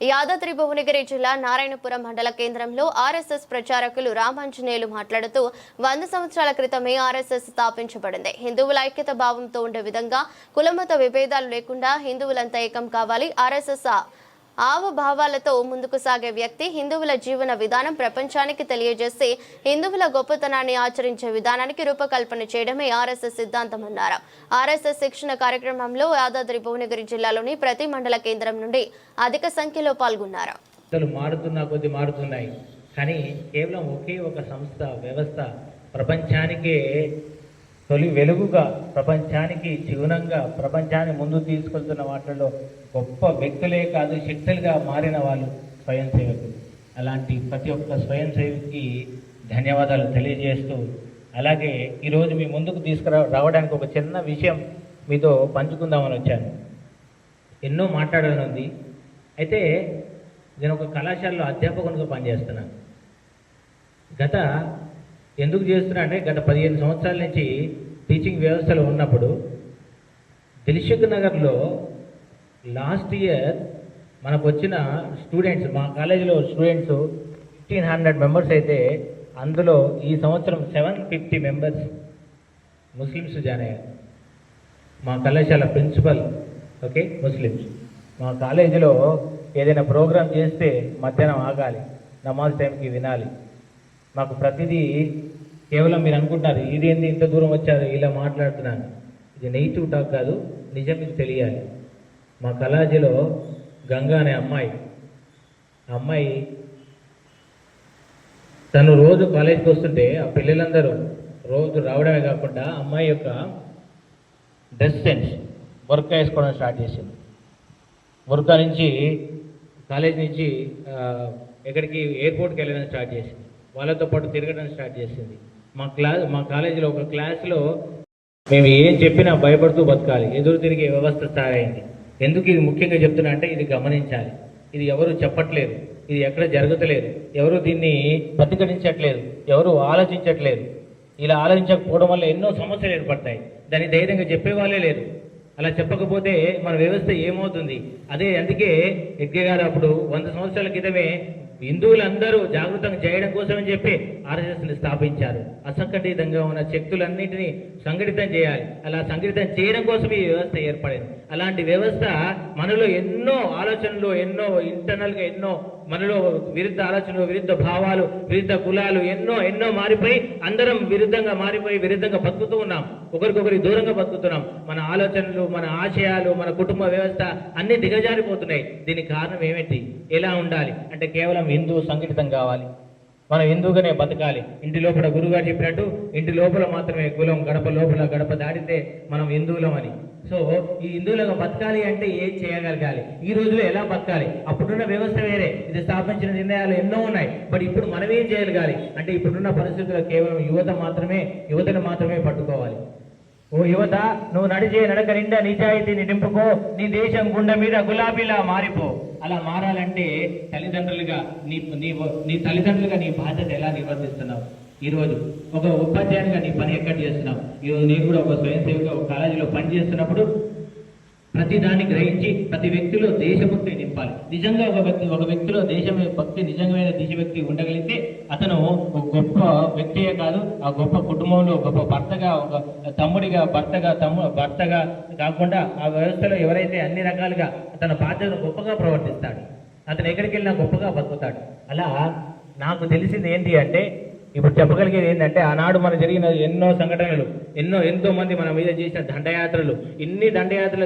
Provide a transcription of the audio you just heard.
యాదాద్రి భువనగిరి జిల్లా నారాయణపురం మండల కేంద్రంలో ఆర్ఎస్ఎస్ ప్రచారకులు రామాంజనేయులు మాట్లాడుతూ వంద సంవత్సరాల క్రితమే ఆర్ఎస్ఎస్ స్థాపించబడింది. హిందువుల ఐక్యత భావంతో ఉండే విధంగా కులమత విభేదాలు లేకుండా హిందువులంతా ఏకం కావాలి ఆర్ఎస్ఎస్ ఆవభావాలతో ముందుకు సాగే వ్యక్తి హిందువుల జీవన విధానం ప్రపంచానికి తెలియజేసి హిందువుల గొప్పతనాన్ని ఆచరించే విధానానికి రూపకల్పన చేయడమే ఆర్ఎస్ఎస్ సిద్ధాంతమన్నారు. ఆర్ఎస్ఎస్ శిక్షణ కార్యక్రమంలో యాదాద్రి భువనగిరి జిల్లాలోని ప్రతి మండల కేంద్రం నుండి అధిక సంఖ్యలో పాల్గొన్నారు. మారుతున్నా కొద్ది మారుతున్నాయి. కానీ కేవలం ఒకే ఒక సంస్థ వ్యవస్థ ప్రపంచానికే తొలి వెలుగుగా ప్రపంచానికి చిగునంగా ప్రపంచాన్ని ముందు తీసుకెళ్తున్న వాటిల్లో గొప్ప వ్యక్తులే కాదు శక్తులుగా మారిన వాళ్ళు స్వయం సేవకులు అలాంటి ప్రతి ఒక్క స్వయం సేవకి ధన్యవాదాలు తెలియజేస్తూ అలాగే ఈరోజు మీ ముందుకు తీసుకురా రావడానికి ఒక చిన్న విషయం మీతో పంచుకుందామని వచ్చాను. ఎన్నో మాట్లాడాలని ఉంది అయితే నేను ఒక కళాశాలలో అధ్యాపకునిగా పనిచేస్తున్నాను. గత ఎందుకు చేస్తున్నా అంటే గత పదిహేను సంవత్సరాల నుంచి టీచింగ్ వ్యవస్థలో ఉన్నప్పుడు దిల్షుక్ నగర్లో లాస్ట్ ఇయర్ మనకు వచ్చిన స్టూడెంట్స్ మా కాలేజీలో స్టూడెంట్స్ ఫిఫ్టీన్ హండ్రెడ్ మెంబర్స్ అయితే అందులో ఈ సంవత్సరం seven fifty members Muslims join అయ్యారు. మా కళాశాల ప్రిన్సిపల్ ఓకే ముస్లిమ్స్ మా కాలేజీలో ఏదైనా ప్రోగ్రామ్ చేస్తే మధ్యాహ్నం ఆగాలి నమాజ్ టైంకి వినాలి. మాకు ప్రతిదీ కేవలం మీరు అనుకుంటారు ఇది ఏంది ఇంత దూరం వచ్చారు ఇలా మాట్లాడుతున్నాను ఇది నెగిటివ్ టాక్ కాదు నిజం మీకు తెలియాలి. మా కళాజీలో గంగా అనే అమ్మాయి ఆ అమ్మాయి తను రోజు కాలేజీకి వస్తుంటే ఆ పిల్లలందరూ రోజు రావడమే కాకుండా అమ్మాయి యొక్క డ్రెస్ సెన్స్ వర్క్ వేసుకోవడం స్టార్ట్ చేసింది. వర్క్ నుంచి కాలేజ్ నుంచి ఎక్కడికి ఎయిర్పోర్ట్కి వెళ్ళడం స్టార్ట్ చేసింది. వాళ్ళతో పాటు తిరగడం స్టార్ట్ చేసింది. మా క్లాస్ మా కాలేజీలో ఒక క్లాస్లో మేము ఏం చెప్పినా భయపడుతూ బతకాలి. ఎదురు తిరిగే వ్యవస్థ తయారైంది ఎందుకు ఇది ముఖ్యంగా చెప్తున్నా అంటే ఇది గమనించాలి. ఇది ఎవరు చెప్పట్లేదు. ఇది ఎక్కడ జరగట్లేదు. ఎవరు దీన్ని ప్రతిఘటించట్లేదు. ఎవరు ఆలోచించట్లేదు. ఇలా ఆలోచించకపోవడం వల్ల ఎన్నో సమస్యలు ఏర్పడతాయి. దాన్ని ధైర్యంగా చెప్పేవాళ్ళే లేరు. అలా చెప్పకపోతే మన వ్యవస్థ ఏమవుతుంది? అదే అందుకే యజ్ఞ గారు అప్పుడు వంద సంవత్సరాల క్రితమే హిందువులందరూ జాగృతం చేయడం కోసమని చెప్పి ఆర్ఎస్ఎస్ని స్థాపించారు. అసంఘటితంగా ఉన్న శక్తులన్నింటినీ సంఘటితం చేయాలి. అలా సంఘటితం చేయడం కోసం ఈ వ్యవస్థ ఏర్పడింది. అలాంటి వ్యవస్థ మనలో ఎన్నో ఆలోచనలు ఎన్నో ఇంటర్నల్గా ఎన్నో మనలో విరుద్ధ ఆలోచనలు విరుద్ధ భావాలు విరుద్ధ కులాలు ఎన్నో ఎన్నో మారిపోయి అందరం విరుద్ధంగా మారిపోయి విరుద్ధంగా బతుకుతూ ఉన్నాం. ఒకరికొకరి దూరంగా బతుకుతున్నాం. మన ఆలోచనలు మన ఆశయాలు మన కుటుంబ వ్యవస్థ అన్ని దిగజారిపోతున్నాయి. దీనికి కారణం ఏమిటి? ఎలా ఉండాలి? అంటే కేవలం హిందూ సంఘటితం కావాలి. మనం ఎందుకనే బతకాలి? ఇంటి లోపల గురుగారు చెప్పినట్టు ఇంటి లోపల మాత్రమే కులం గడప లోపల గడప దాటితే మనం హిందువులం అని సో ఈ హిందువులుగా బతకాలి అంటే ఏం చేయగలగాలి? ఈ రోజులో ఎలా బతకాలి? అప్పుడున్న వ్యవస్థ వేరే. ఇది స్థాపించిన నిర్ణయాలు ఎన్నో ఉన్నాయి. బట్ ఇప్పుడు మనం ఏం చేయగలగాలి? అంటే ఇప్పుడున్న పరిస్థితుల్లో కేవలం యువత మాత్రమే యువతను మాత్రమే పట్టుకోవాలి. ఓ యువత నువ్వు నడిచే నడక నిండా నిజాయితీని నింపుకో. నీ దేశం గుండె మీద గులాబీలా మారిపో. అలా మారాలంటే తల్లిదండ్రులుగా నీ నీ నీ తల్లిదండ్రులుగా నీ బాధ్యత ఎలా నిర్వర్తిస్తున్నావు? ఈ రోజు ఒక ఉపాధ్యాయునిగా నీ పని ఎక్కడ చేస్తున్నావు? ఈ రోజు నేను కూడా ఒక స్వయం సేవగా ఒక కాలేజీలో పని చేస్తున్నప్పుడు ప్రతి దాన్ని గ్రహించి ప్రతి వ్యక్తిలో దేశభక్తి నింపాలి. నిజంగా ఒక వ్యక్తి ఒక వ్యక్తిలో దేశం భక్తి నిజమైన దేశభక్తి ఉండగలిగితే అతను ఒక గొప్ప వ్యక్తియే కాదు ఆ గొప్ప కుటుంబంలో గొప్ప భర్తగా ఒక తమ్ముడిగా భర్తగా తమ్ము భర్తగా కాకుండా ఆ వ్యవస్థలో ఎవరైతే అన్ని రకాలుగా తన బాధ్యతను గొప్పగా ప్రవర్తిస్తాడు అతను ఎక్కడికి వెళ్ళినా గొప్పగా బతుకుతాడు. అలా నాకు తెలిసింది ఏంటి అంటే ఇప్పుడు చెప్పగలిగేది ఏంటంటే ఆనాడు మన జరిగిన ఎన్నో సంఘటనలు ఎన్నో ఎంతో మంది మన మీద చేసిన దండయాత్రలు ఇన్ని దండయాత్రలు